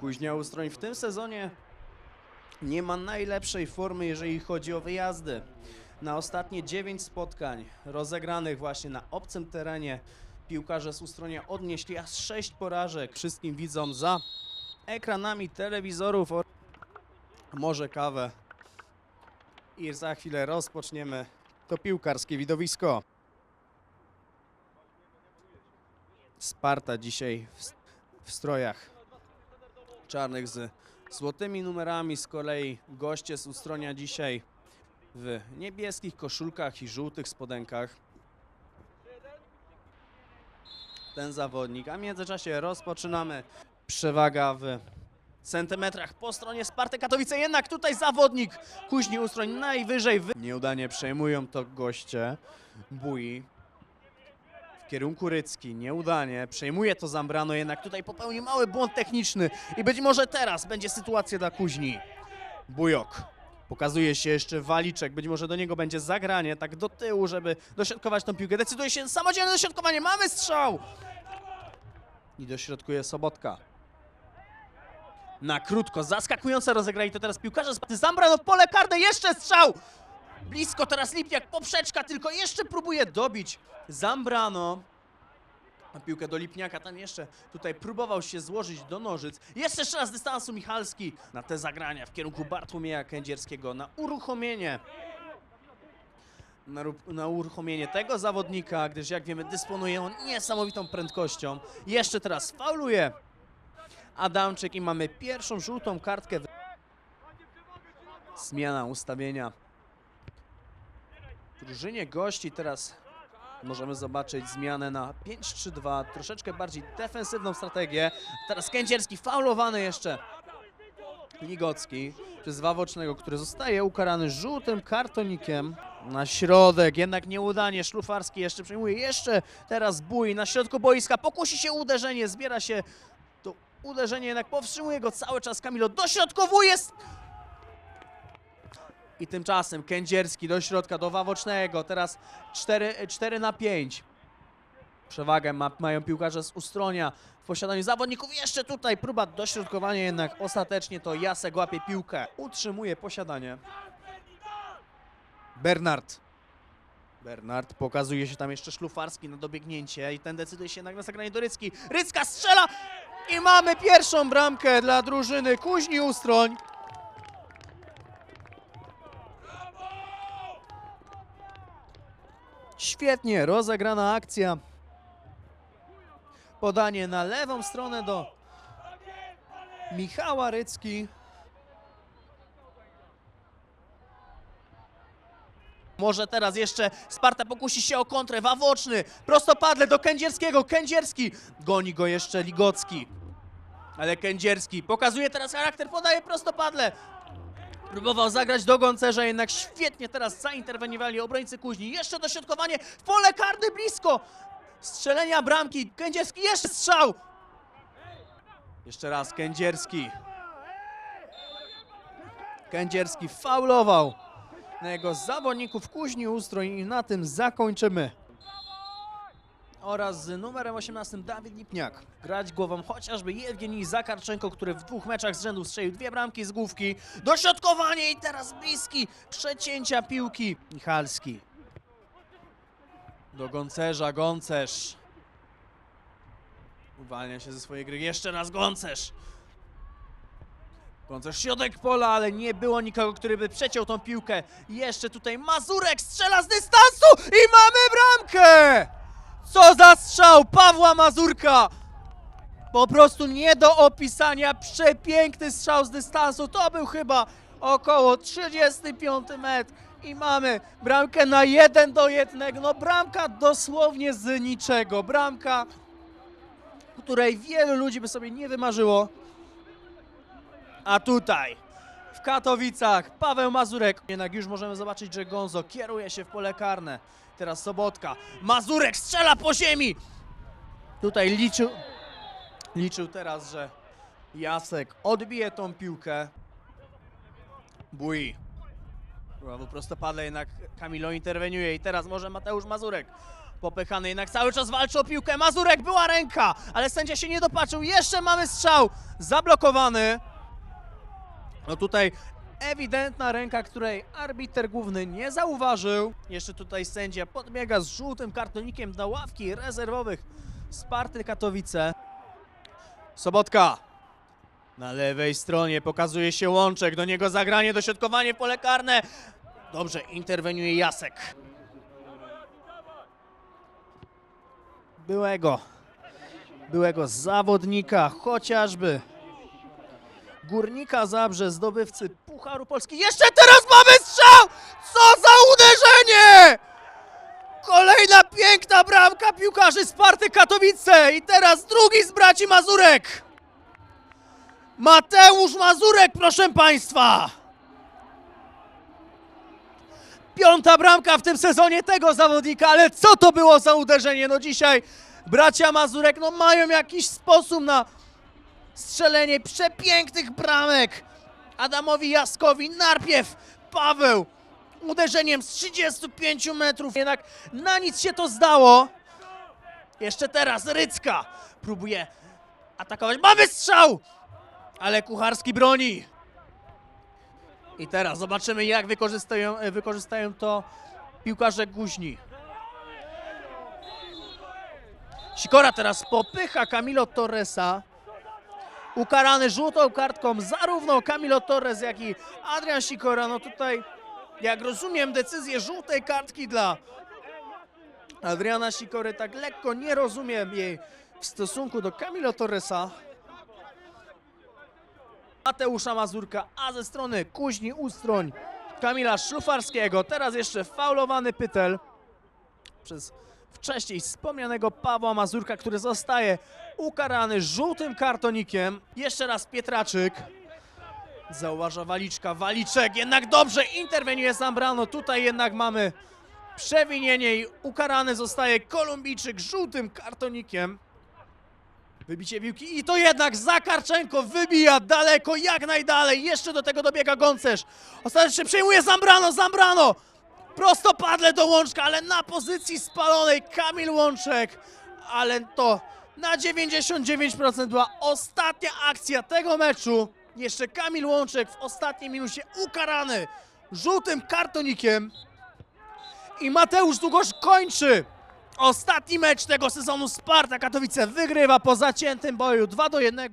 Kuźnia Ustroń w tym sezonie nie ma najlepszej formy, jeżeli chodzi o wyjazdy. Na ostatnie 9 spotkań rozegranych właśnie na obcym terenie piłkarze z Ustronia odnieśli aż 6 porażek. Wszystkim widzom za ekranami telewizorów or- może kawę. I za chwilę rozpoczniemy to piłkarskie widowisko. Sparta dzisiaj w, w strojach czarnych z złotymi numerami. Z kolei goście z Ustronia dzisiaj w niebieskich koszulkach i żółtych spodenkach. Ten zawodnik, a w międzyczasie rozpoczynamy. Przewaga w centymetrach po stronie Sparty Katowice, jednak tutaj zawodnik Kuźni Ustroń najwyżej. Wy... Nieudanie przejmują to goście. Bui kierunku Rycki, nieudanie, przejmuje to Zambrano, jednak tutaj popełnił mały błąd techniczny i być może teraz będzie sytuacja dla Kuźni. Bujok. Pokazuje się jeszcze Waliczek, być może do niego będzie zagranie, tak do tyłu, żeby dośrodkować tą piłkę. Decyduje się samodzielne dośrodkowanie, mamy strzał! I dośrodkuje Sobotka. Na krótko, zaskakujące rozegrali to teraz piłkarze z Zambrano w pole karne, jeszcze strzał! Blisko teraz Lipniak, poprzeczka tylko jeszcze próbuje dobić Zambrano. A piłkę do Lipniaka, tam jeszcze tutaj próbował się złożyć do nożyc. Jeszcze raz dystansu Michalski na te zagrania w kierunku Bartłomieja Kędzierskiego, na uruchomienie. Na, na uruchomienie tego zawodnika, gdyż jak wiemy dysponuje on niesamowitą prędkością. Jeszcze teraz fauluje Adamczyk i mamy pierwszą żółtą kartkę. Zmiana ustawienia drużynie gości teraz możemy zobaczyć zmianę na 5-3-2, troszeczkę bardziej defensywną strategię. Teraz Kędzierski faulowany jeszcze. Ligocki przez Wawocznego, który zostaje ukarany żółtym kartonikiem. Na środek, jednak nieudanie. Szlufarski jeszcze przejmuje. Jeszcze teraz bój na środku boiska. Pokusi się uderzenie, zbiera się to uderzenie, jednak powstrzymuje go cały czas Kamilo. Dośrodkowuje. I tymczasem Kędzierski do środka, do Wawocznego. Teraz 4, 4 na 5. Przewagę ma, mają piłkarze z Ustronia w posiadaniu zawodników. Jeszcze tutaj próba dośrodkowania, jednak ostatecznie to Jasek łapie piłkę. Utrzymuje posiadanie. Bernard. Bernard pokazuje się tam jeszcze Szlufarski na dobiegnięcie i ten decyduje się jednak na zagranie do Rycki. Rycka strzela i mamy pierwszą bramkę dla drużyny Kuźni Ustroń. Świetnie rozegrana akcja. Podanie na lewą stronę do Michała Rycki. Może teraz jeszcze Sparta pokusi się o kontrę. Wawoczny, prostopadle do Kędzierskiego. Kędzierski goni go jeszcze Ligocki. Ale Kędzierski pokazuje teraz charakter, podaje prostopadle. Próbował zagrać do Goncerza, jednak świetnie teraz zainterweniowali obrońcy Kuźni. Jeszcze dośrodkowanie w pole karne blisko strzelenia bramki. Kędzierski jeszcze strzał. Jeszcze raz Kędzierski. Kędzierski faulował na jego zawodników Kuźni Ustroń i na tym zakończymy. Oraz z numerem 18 Dawid Lipniak. Grać głową chociażby Jewgenij Zakarczenko, który w dwóch meczach z rzędu strzelił dwie bramki z główki. Dośrodkowanie i teraz bliski przecięcia piłki. Michalski. Do Goncerza, Goncerz. Uwalnia się ze swojej gry. Jeszcze raz Goncerz. Goncerz środek pola, ale nie było nikogo, który by przeciął tą piłkę. Jeszcze tutaj Mazurek strzela z dystansu i mamy bramkę! Co za strzał Pawła Mazurka! Po prostu nie do opisania. Przepiękny strzał z dystansu. To był chyba około 35 metr. I mamy bramkę na 1 do 1. No bramka dosłownie z niczego. Bramka, której wielu ludzi by sobie nie wymarzyło. A tutaj w Katowicach Paweł Mazurek. Jednak już możemy zobaczyć, że Gonzo kieruje się w pole karne. Teraz Sobotka. Mazurek strzela po ziemi. Tutaj liczył, liczył teraz, że Jasek odbije tą piłkę. Bui. Brawo prostopadle, jednak Kamilo interweniuje i teraz może Mateusz Mazurek. Popychany jednak cały czas walczy o piłkę. Mazurek była ręka, ale sędzia się nie dopatrzył. Jeszcze mamy strzał zablokowany. No tutaj ewidentna ręka, której arbiter główny nie zauważył. Jeszcze tutaj sędzia podbiega z żółtym kartonikiem do ławki rezerwowych Sparty Katowice. Sobotka. Na lewej stronie pokazuje się Łączek, do niego zagranie, dośrodkowanie pole karne. Dobrze, interweniuje Jasek. Byłego, byłego zawodnika, chociażby Górnika Zabrze, zdobywcy Pucharu Polski. Jeszcze teraz mamy strzał! Co za uderzenie! Kolejna piękna bramka piłkarzy Sparty Katowice i teraz drugi z braci Mazurek. Mateusz Mazurek, proszę Państwa! Piąta bramka w tym sezonie tego zawodnika, ale co to było za uderzenie? No dzisiaj bracia Mazurek no mają jakiś sposób na strzelenie przepięknych bramek. Adamowi Jaskowi najpierw Paweł uderzeniem z 35 metrów. Jednak na nic się to zdało. Jeszcze teraz Rycka próbuje atakować. Mamy strzał! Ale Kucharski broni. I teraz zobaczymy, jak wykorzystają, e, wykorzystają to piłkarze Guźni. Sikora teraz popycha Camilo Torresa. Ukarany żółtą kartką zarówno Camilo Torres, jak i Adrian Sikora. No tutaj, jak rozumiem, decyzję żółtej kartki dla Adriana Sikory. Tak lekko nie rozumiem jej w stosunku do Camilo Torresa. Mateusza Mazurka, a ze strony Kuźni Ustroń Kamila Szlufarskiego. Teraz jeszcze faulowany Pytel przez wcześniej wspomnianego Pawła Mazurka, który zostaje ukarany żółtym kartonikiem. Jeszcze raz Pietraczyk. Zauważa Waliczka, Waliczek jednak dobrze interweniuje Zambrano. Tutaj jednak mamy przewinienie i ukarany zostaje Kolumbijczyk żółtym kartonikiem. Wybicie piłki i to jednak Zakarczenko wybija daleko, jak najdalej. Jeszcze do tego dobiega Goncerz. Ostatecznie przejmuje Zambrano, Zambrano. Prostopadle do Łączka, ale na pozycji spalonej Kamil Łączek. Ale to na 99% była ostatnia akcja tego meczu. Jeszcze Kamil Łączek w ostatniej minucie ukarany żółtym kartonikiem. I Mateusz Długosz kończy ostatni mecz tego sezonu. Sparta Katowice wygrywa po zaciętym boju 2 do 1.